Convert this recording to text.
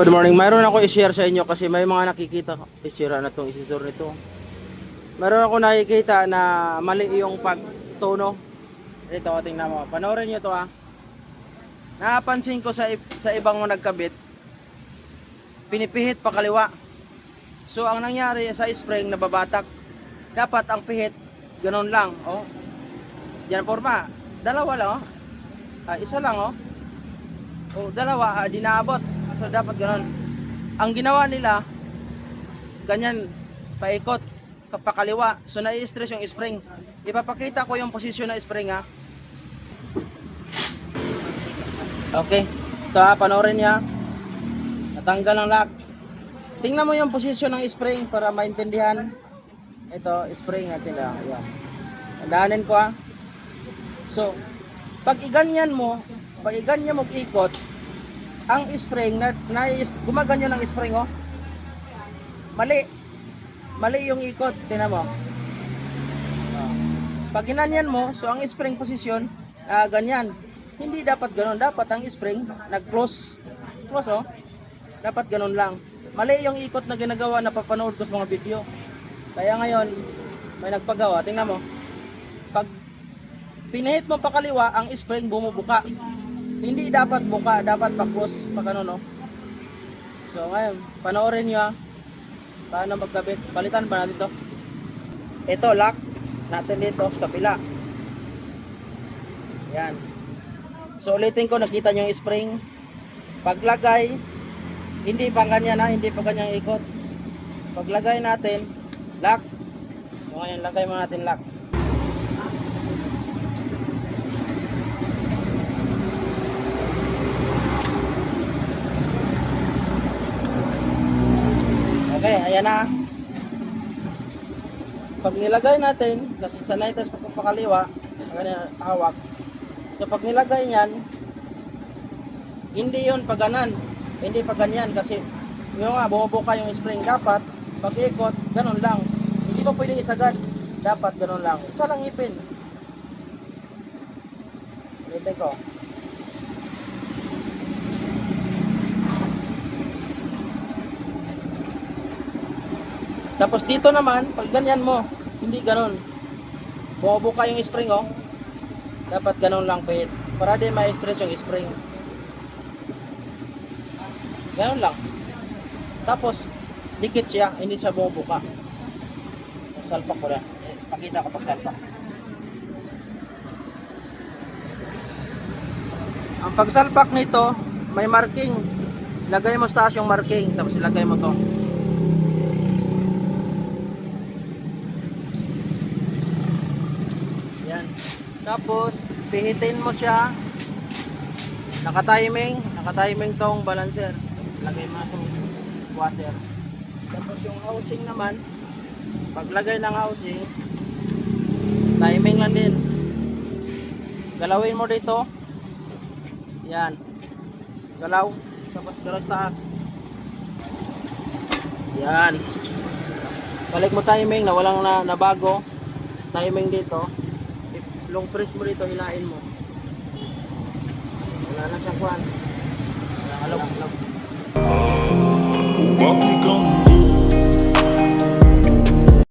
Good morning. Mayroon ako i-share sa inyo kasi may mga nakikita. Isira na tong isisor nito. Mayroon ako nakikita na mali yung pagtono. Ito, tingnan mo. Panoorin nyo to ah. Napansin ko sa, sa ibang nagkabit, pinipihit pa kaliwa. So, ang nangyari sa spring, nababatak. Dapat ang pihit, ganun lang. Oh. Yan forma. Dalawa lang oh. Ah, isa lang oh. O dalawa, ah, di naabot. So dapat ganun. Ang ginawa nila, ganyan, paikot, papakaliwa. So nai-stress yung spring. Ipapakita ko yung posisyon ng spring ha. Okay. Ito ha, panoorin niya. Natanggal ang lock. Tingnan mo yung posisyon ng spring para maintindihan. Ito, spring natin lang. Yan. Tandaanin ko ha. So, pag iganyan mo, pag iganyan mo ikot, ang spring na, na gumaganyan ng spring oh. Mali. Mali yung ikot, tingnan mo. Pag ginanyan mo, so ang spring position, ah, ganyan. Hindi dapat ganoon, dapat ang spring nag-close. Close oh. Dapat ganoon lang. Mali yung ikot na ginagawa na papanood ko sa mga video. Kaya ngayon, may nagpagawa, tingnan mo. Pag pinihit mo pa kaliwa, ang spring bumubuka. Hindi dapat buka, dapat pa-close, pa no? So ngayon, panoorin nyo ha. Paano magkabit. Palitan ba natin to? Ito, lock natin dito sa kapila. Yan. So ulitin ko, nakita nyo yung spring. Paglagay, hindi pa ganyan ha, hindi pa ganyan ikot. Paglagay natin, lock. So ngayon, lagay mo natin lock. Okay, ayan na. Pag nilagay natin, kasi sa pakaliwa, ganyan hawak. So pag nilagay niyan, hindi yon paganan. Hindi pa ganyan kasi yung nga, bumubuka yung spring. Dapat, pag ikot, ganun lang. Hindi pa pwedeng isagad. Dapat ganun lang. Isa lang ipin. Ulitin ko. Tapos dito naman, pag ganyan mo, hindi ganon. Bumubuka yung spring oh. Dapat ganon lang pihit. Para di ma-stress yung spring. Ganon lang. Tapos, dikit siya, hindi siya bumubuka. Salpak ko. Eh, Pakita ko pag salpak. Ang pagsalpak nito, may marking. Lagay mo yung marking, tapos ilagay mo to. Yan. Tapos, pihitin mo siya. Naka-timing. Naka-timing tong balancer. Lagay mo itong washer. Tapos yung housing naman, paglagay ng housing, timing lang din. Galawin mo dito. Yan. Galaw. Tapos galaw sa taas. Yan. Balik mo timing na walang na, nabago. Timing dito long press mo dito, hilain mo. Wala na siyang kwan.